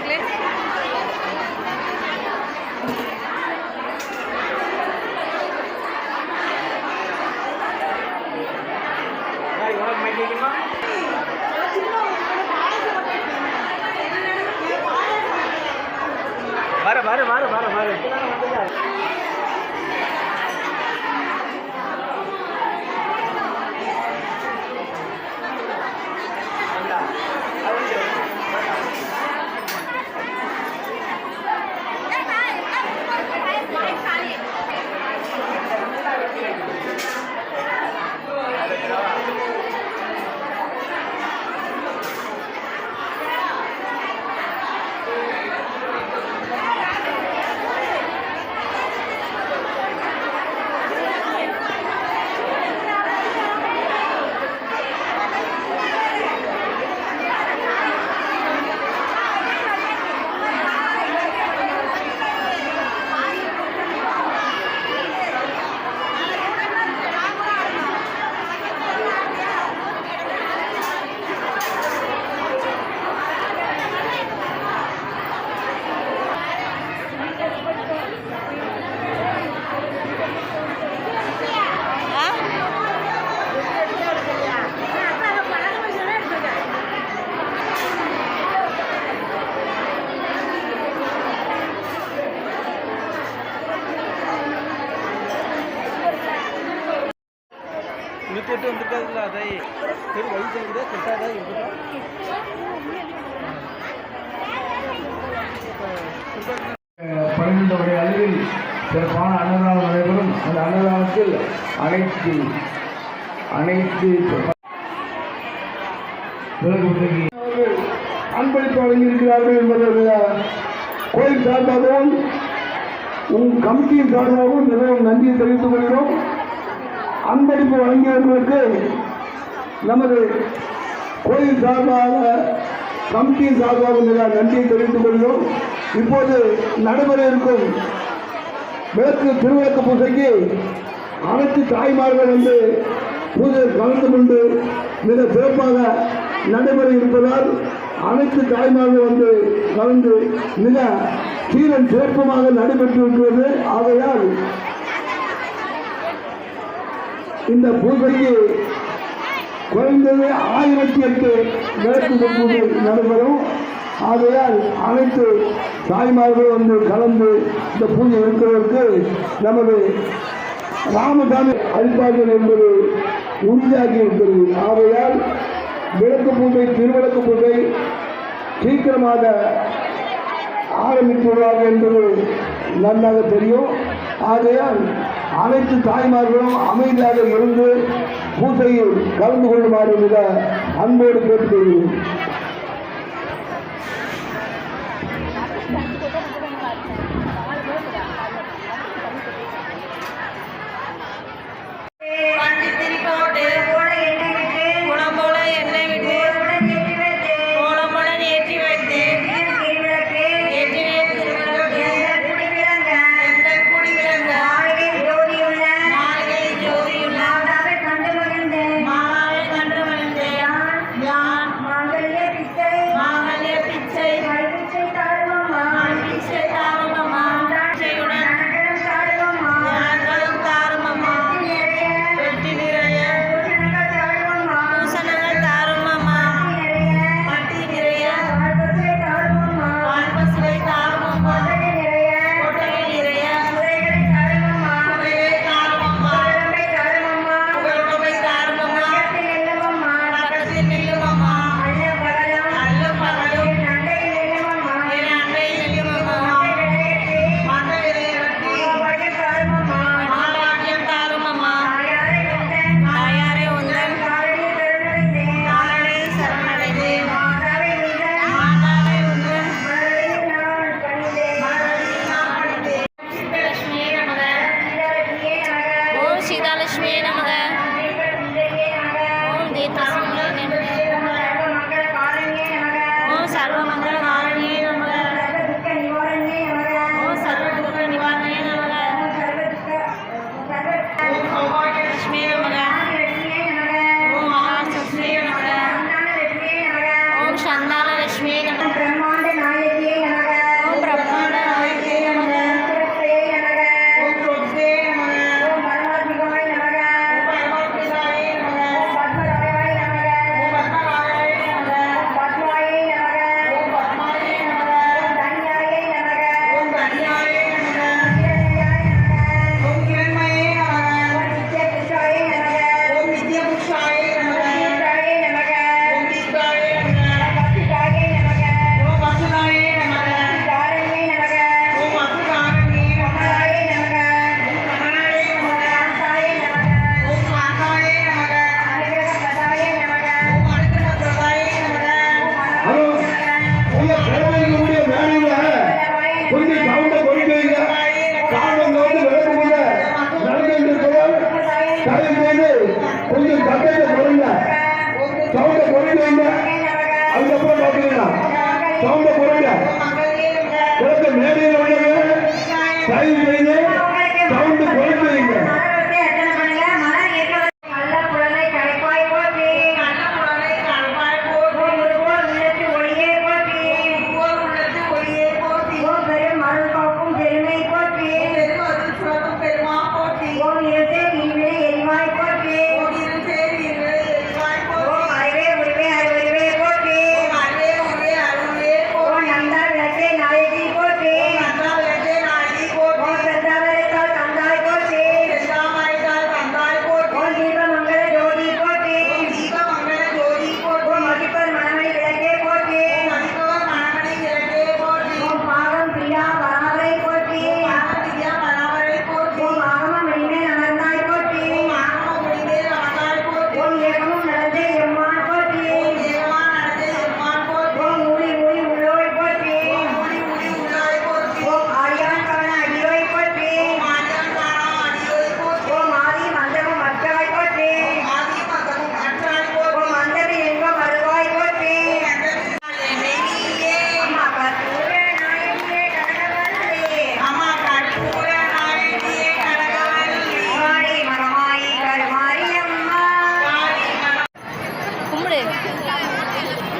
தாய்மார்களே வர வர வர வர வர. நூற்றி எட்டு வந்துருக்காதுல்ல அதை சரி வயசு இருக்குதா கெட்டாதா இருக்கட்டும். பன்னிரண்டுடைய அளவில் சிறப்பான அன்னதானம் நடைபெறும். அந்த அன்னதானத்தில் அனைத்து அனைத்து அன்பளிப்பு வழங்கியிருக்கிறார்கள் என்பதற்கு கோயில் சார்பாகவும் உன் கமிட்டியின் சார்பாகவும் மிகவும் நன்றியை தெரிவித்துக் கொள்கிறோம். அன்பளிப்பு வழங்கியவர்களுக்கு நமது கோயில் சார்பாக கமிட்டியின் சார்பாக மிக நன்றியை தெரிவித்துக் கொள்கிறோம். இப்போது நடைபெற இருக்கும் விளக்கு திருவிளக்கு பூஜைக்கு அனைத்து தாய்மார்கள் வந்து பூஜை கலந்து கொண்டு மிக சிறப்பாக நடைபெற இருப்பதால் அனைத்து தாய்மார்கள் வந்து கலந்து மிக சீரன் சிறப்பமாக நடைபெற்று இருக்கிறது. ஆகையால் இந்த பூஜைக்கு குறைந்தது ஆயிரத்தி எட்டு விளக்கு பூஜை நடைபெறும். ஆகையால் அனைத்து தாய்மார்களும் வந்து கலந்து இந்த பூஜை இருக்கிறதற்கு நமது ராமசாமி அளிப்பார்கள் என்பது உறுதியாகி இருக்கிறது. ஆகையால் விளக்கு பூஜை திருவிளக்கு பூஜை சீக்கிரமாக ஆரம்பித்துள்ளார்கள் என்பது நன்றாக தெரியும். ஆகையால் அனைத்து தாய்மார்களும் அமைதியாக இருந்து பூசையில் கலந்து கொள்ளுமாறு மிக அன்போடு கேட்டுக்கொள்கிறேன். தயவு செய்து Ja, ja, ja.